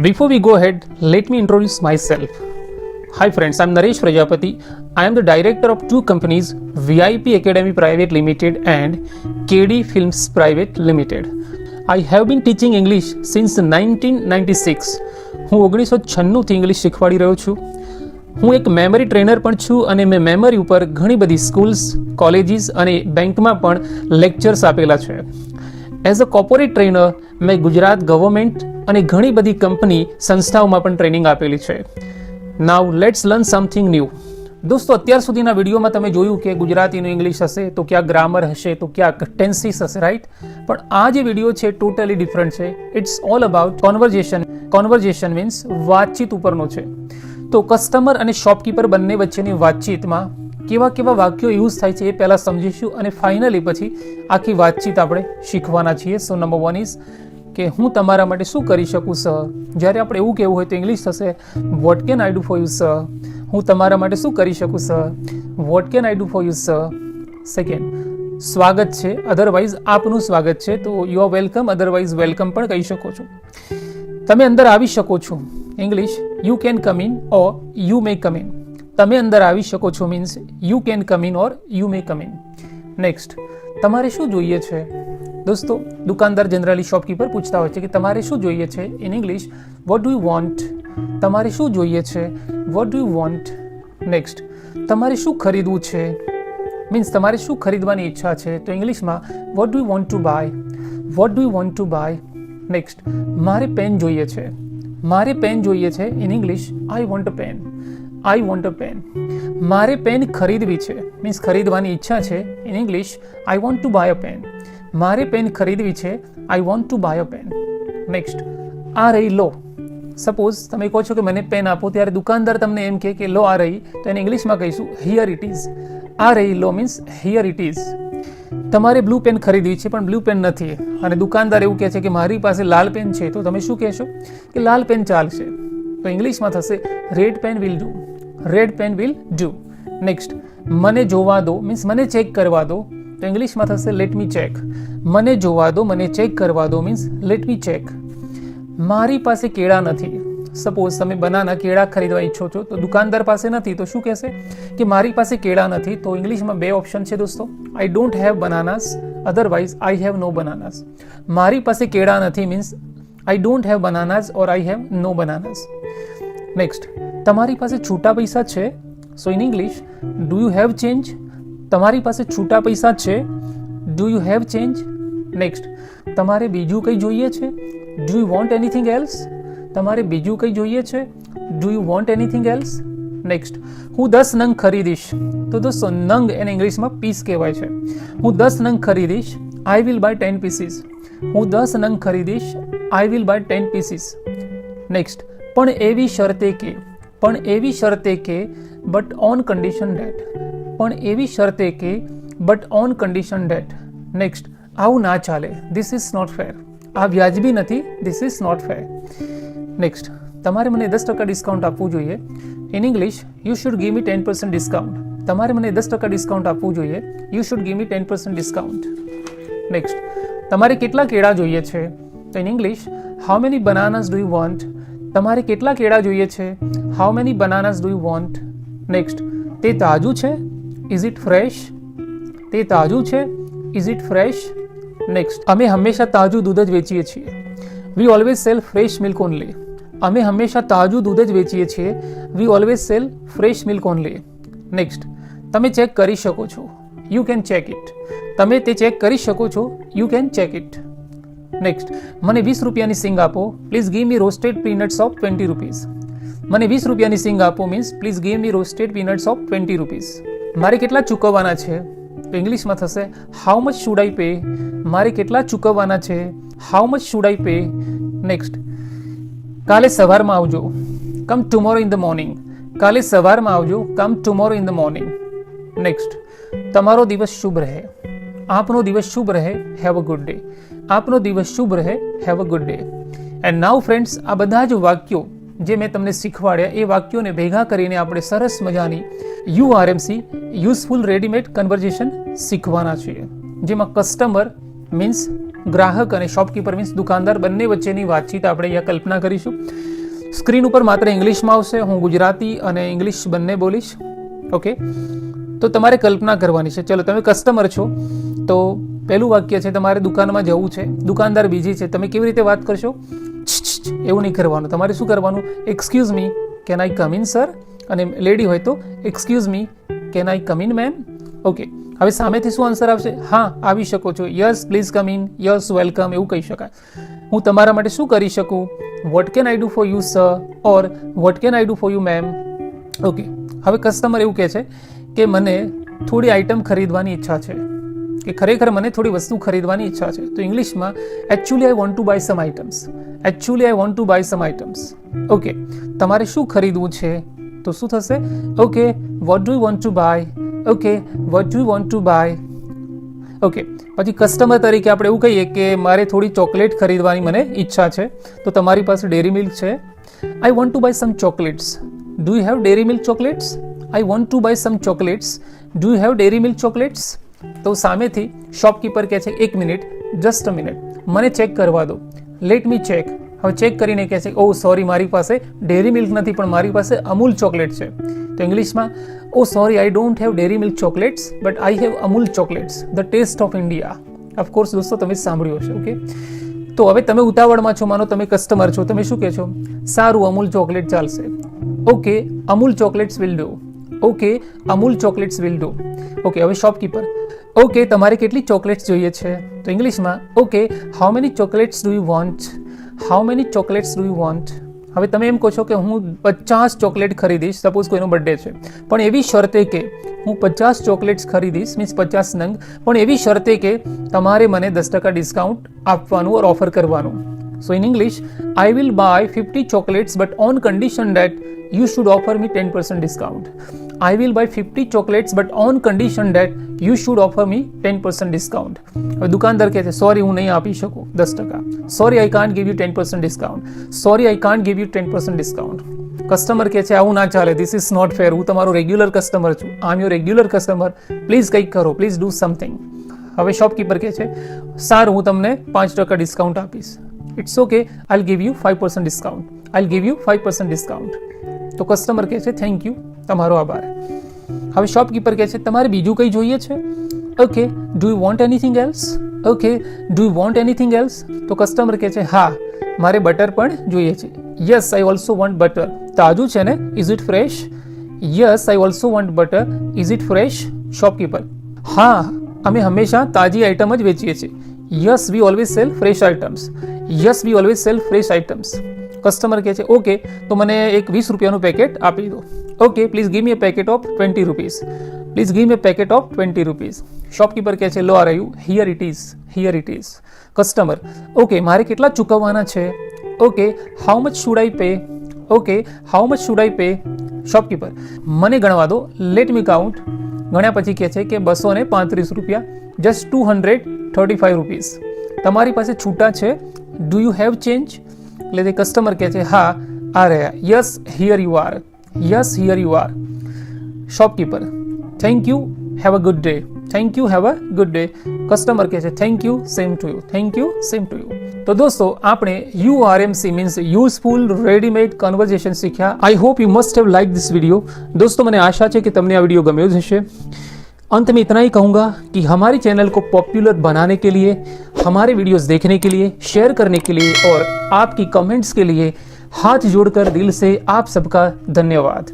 Before we go ahead, let me introduce myself. Hi friends, I'm Naresh Prajapati. I am the director of two companies, VIP Academy Private Limited and KD Films Private Limited. I have been teaching English since 1996. હું ઓગણીસો છન્નુંથી English શીખવાડી રહ્યો છું હું એક memory trainer પણ છું અને મેં મેમરી ઉપર ઘણી બધી સ્કૂલ્સ કોલેજીસ અને બેંકમાં પણ લેક્ચર્સ આપેલા છે એઝ અ કોર્પોરેટ ટ્રેનર મેં ગુજરાત ગવર્મેન્ટ અને ઘણી બધી કંપની સંસ્થાઓમાં પણ ટ્રેનિંગ આપેલી છે. Now let's learn something new દોસ્તો, અત્યાર સુધીના વિડીયોમાં તમે જોયું કે ગુજરાતીનું ઇંગ્લિશ હશે, તો ક્યાં ગ્રામર હશે, તો ક્યાં ટેન્સીસ હશે રાઈટ પણ આ જે વીડિયો છે ટોટલી ડિફરન્ટ છે. It's all about conversation conversation means વાતચીત ઉપરનો છે. તો કસ્ટમર અને શોપકીપર બંને વચ્ચેની વાતચીતમાં કેવા કેવા વાક્યો યુઝ થાય છે એ પહેલાં સમજીશું અને ફાઇનલી પછી આખી વાતચીત આપણે શીખવાના છીએ. સો નંબર વન ઇઝ કે હું તમારા માટે શું કરી શકું સર જ્યારે આપણે એવું કહેવું હોય તો ઇંગ્લિશ થશે what can I do for you sir હું તમારા માટે શું કરી શકું sir what can I do for you sir second સ્વાગત છે. અધરવાઇઝ આપનું સ્વાગત છે. તો you are welcome otherwise welcome પણ કહી શકો છો. તમે અંદર આવી શકો છો. English you can come in or you may come in તમે અંદર આવી શકો છો means you can come in or you may come in next તમારે શું જોઈએ છે? દોસ્તો, દુકાનદાર જનરલી શોપકીપર પૂછતા હોય છે કે તમારે શું જોઈએ છે in English what do you want તમારે શું જોઈએ છે? What do you want next તમારે શું ખરીદવું છે? મીન્સ તમારે શું ખરીદવાની ઈચ્છા છે? તો ઇંગ્લિશમાં what do you want to buy what do you want to buy next મારે પેન જોઈએ છે. મારે પેન જોઈએ છે in English I want a pen I want a pen મારે પેન ખરીદવી છે. મીન્સ ખરીદવાની ઈચ્છા છે. In English I want to buy a pen મારે પેન ખરીદવી છે. I want to buy a pen next આ રહી લો. સપોઝ તમે કહો છો કે મને પેન આપો, ત્યારે દુકાનદાર તમને એમ કહે કે, લો, આ રહી. તો એને ઇંગ્લિશમાં કહીશું હિયર ઇટ ઇઝ આ રહી લો મીન્સ હિયર ઇટ ઇઝ તમારે બ્લુ પેન ખરીદવી છે, પણ બ્લુ પેન નથી. અને દુકાનદાર એવું કહે છે કે, મારી પાસે લાલ પેન છે. તો તમે શું કહેશો? કે લાલ પેન ચાલશે. તો ઇંગ્લિશમાં થશે red pen will do red pen will do next મને જોવા દો. મીન્સ મને ચેક કરવા દો. તો ઇંગ્લિશમાં થશે લેટ મી ચેક મને જોવા દો, મને ચેક કરવા દો. મીન્સ લેટ મી ચેક મારી પાસે કેળા નથી. સપોઝ તમે બનાના કેળા ખરીદવા ઈચ્છો છો, તો દુકાનદાર પાસે નથી, તો શું કહેશે? કે મારી પાસે કેળા નથી. તો ઇંગ્લિશમાં બે ઓપ્શન છે દોસ્તો. I don't have bananas otherwise I have no bananas મારી પાસે કેળા નથી. Means I don't have bananas or I have no bananas next તમારી પાસે છૂટા પૈસા છે? So in English do you have change તમારી પાસે છૂટા પૈસા છે? Do you have change next તમારે બીજું કંઈ જોઈએ છે? Do you want anything else તમારે બીજું કંઈ જોઈએ છે? Do you want anything else next હું દસ નંગ ખરીદીશ. તો દોસ્તો નંગ એને ઇંગ્લિશમાં પીસ કહેવાય છે. હું દસ નંગ ખરીદીશ I will buy ten pieces હું દસ નંગ ખરીદીશ I will buy ten pieces next પણ એવી શરતે કે પણ એવી શરતે કે બટ ઓન કન્ડિશન ડેટ પણ એવી શરતે કે but on condition that next આવું ના ચાલે. ધીસ ઇઝ નોટ ફેર આ વ્યાજબી નથી. This is not fair next તમારે મને દસ ટકા ડિસ્કાઉન્ટ આપવું જોઈએ. In English you should give me ten percent discount તમારે મને દસ ટકા ડિસ્કાઉન્ટ આપવું જોઈએ. You should give me ten percent discount next તમારે કેટલા કેળા જોઈએ છે? તો in English how many bananas do you want તમારે કેટલા કેળા જોઈએ છે? How many bananas do you want next તે તાજું છે? ઇઝ ઇટ ફ્રેશ તે તાજું છે? ઇઝ ઇટ ફ્રેશ નેક્સ્ટ અમે હંમેશા તાજું દૂધ જ વેચીએ છીએ. We always sell fresh milk only અમે હંમેશા તાજું દૂધ જ વેચીએ છીએ. We always sell fresh milk only next તમે ચેક કરી શકો છો. યુ કેન ચેક ઇટ તમે તે ચેક કરી શકો છો. You can check it next મને વીસ રૂપિયાની સિંગ આપો. Please give me roasted peanuts of twenty rupees મને વીસ રૂપિયાની સિંગ આપો means please give me roasted peanuts of twenty rupees મારે કેટલા ચૂકવવાના છે? ઇંગ્લિશમાં થશે how much should I pay મારે કેટલા ચૂકવવાના છે? How much should I pay next કાલે સવારમાં આવજો. Come tomorrow in the morning કાલે સવારમાં આવજો. Come tomorrow in the morning next તમારો દિવસ શુભ રહે. આપનો દિવસ શુભ રહે. હેવ અ ગુડ ડે આપનો દિવસ શુભ રહે. Have a good day and now friends આ બધા જ વાક્યો જે મેં તમને શીખવાડ્યા, એ વાક્યોને ભેગા કરીને આપણે સરસ મજાની U RMC useful readymade conversation શીખવાના છીએ. જેમાં કસ્ટમર મીન્સ ગ્રાહક અને શોપકીપર મીન્સ દુકાનદાર બંને વચ્ચેની વાતચીત આપણે અહીંયા કલ્પના કરીશું. સ્ક્રીન ઉપર માત્ર ઇંગ્લિશમાં આવશે. હું ગુજરાતી અને ઇંગ્લિશ બંને બોલીશ. ઓકે તો તમારે કલ્પના કરવાની છે. ચલો, તમે કસ્ટમર છો, તો પહેલું વાક્ય છે, તમારે દુકાનમાં જવું છે, દુકાનદાર બીજી છે, તમે કેવી રીતે વાત કરશો? એવું નહીં કરવાનું. તમારે શું કરવાનું? Excuse me can I come in sir અને લેડી હોય તો excuse me can I come in ma'am okay હવે સામેથી શું આન્સર આવશે? હા, આવી શકો છો. Yes please come in yes welcome એવું કહી શકાય. હું તમારા માટે શું કરી શકું? What can I do for you sir or what can I do for you ma'am okay હવે કસ્ટમર એવું કહે છે કે, મને થોડી આઇટમ ખરીદવાની ઈચ્છા છે. કે ખરેખર મને થોડી વસ્તુ ખરીદવાની ઈચ્છા છે. તો ઇંગ્લિશમાં actually I want to buy some items actually I want to buy some items okay તમારે શું ખરીદવું છે? તો શું થશે? Okay what do you want to buy okay what do you want to buy okay પછી કસ્ટમર તરીકે આપણે એવું કહીએ કે, મારે થોડી ચોકલેટ ખરીદવાની મને ઈચ્છા છે. તો તમારી પાસે ડેરી મિલ્ક છે. I want to buy some chocolates do you have Dairy Milk chocolates I want to buy some chocolates do you have Dairy Milk chocolates તો સામેથી શોપકીપર કહે છે, એક મિનિટ જસ્ટ અ મિનિટ મને check કરવા દો. Let me check હવે check કરીને કહે છે ઓ સોરી મારી પાસે ડેરી મિલ્ક નથી, પણ મારી પાસે અમૂલ ચોકલેટ છે. તો ઇંગ્લિશમાં ઓ sorry I don't have Dairy Milk chocolates but I have Amul chocolates the taste of India of course દોસ્તો, તમે સાંભળ્યું હશે ઓકે તો હવે તમે ઉતાવળમાં છો, માનો તમે કસ્ટમર છો, તમે શું કહે છો? સારું, અમૂલ ચોકલેટ ચાલશે. Okay Amul chocolates will do okay Amul chocolates will do okay હવે શોપકીપર ઓકે તમારે કેટલી ચોકલેટ્સ જોઈએ છે? તો ઇંગ્લિશમાં okay how many chocolates do you want how many chocolates do you want હવે તમે એમ કહો છો કે હું પચાસ ચોકલેટ ખરીદીશ સપોઝ કોઈનો બર્થડે છે. પણ એવી શરતે કે હું પચાસ ચોકલેટ્સ ખરીદીશ મીન્સ પચાસ નંગ, પણ એવી શરતે કે તમારે મને દસ ટકા ડિસ્કાઉન્ટ આપવાનું ઓર ઓફર કરવાનું. So in English I will buy fifty chocolates but on condition that you should offer me ten percent discount I will buy fifty chocolates but on condition that you should offer me ten percent discount હવે દુકાનદાર કહે છે sorry હું નહીં આપી શકું દસ ટકા sorry I can't give you ten percent discount sorry I can't give you ten percent discount customer કહે છે આવું ના ચાલે ધીસ ઇઝ નોટ ફેર હું તમારો રેગ્યુલર કસ્ટમર છું. I am your regular customer please કંઈક કરો પ્લીઝ ડુ સમથિંગ હવે શોપકીપર કહે છે સારું હું તમને પાંચ ટકા ડિસ્કાઉન્ટ આપીશ it's okay I give you five percent discount I give you five percent discount તો કસ્ટમર કહે છે થેન્ક યુ તમારો આભાર. હવે શોપકીપર કહે છે, તમારે બીજું કંઈ જોઈએ છે? Okay do you want anything else okay do you want anything else તો કસ્ટમર કહે છે, હા, મારે બટર પણ જોઈએ છે. Yes I also want butter તાજું છે ને? Is it fresh yes I also want butter is it fresh shopkeeper હા, અમે હંમેશા તાજી આઇટમ જ વેચીએ છીએ. Yes we always sell fresh items yes we always sell fresh items customer કહે છે ઓકે તો મને એક વીસ રૂપિયાનું પેકેટ આપી દો. Okay please give me a packet of twenty rupees please give me a packet of twenty rupees shopkeeper કહે છે લો are you here it is here it is customer okay મારે કેટલા ચૂકવવાના છે? Okay how much should I pay okay how much should I pay shopkeeper મને ગણવા દો. Let મી count ગણ્યા પછી કહે છે કે બસો ને પાંત્રીસ રૂપિયા. Just two hundred thirty five rupees તમારી પાસે છૂટા છે? ડુ યુ હેવ ચેન્જ એટલે તે કસ્ટમર કહે છે હા આ રહ્યા yes here you are yes here you are shopkeeper thank you have a good day thank you have a good day customer કહે છે thank you same to you thank you same to you તો દોસ્તો આપણે URMC means useful readymade conversation શીખ્યા I hope you must have like this video દોસ્તો મને આશા છે કે તમને આ વિડીયો ગમ્યો જ હશે अंत में इतना ही कहूँगा कि हमारे चैनल को पॉपुलर बनाने के लिए, हमारे वीडियोस देखने के लिए, शेयर करने के लिए और आपकी कमेंट्स के लिए हाथ जोड़कर दिल से आप सबका धन्यवाद।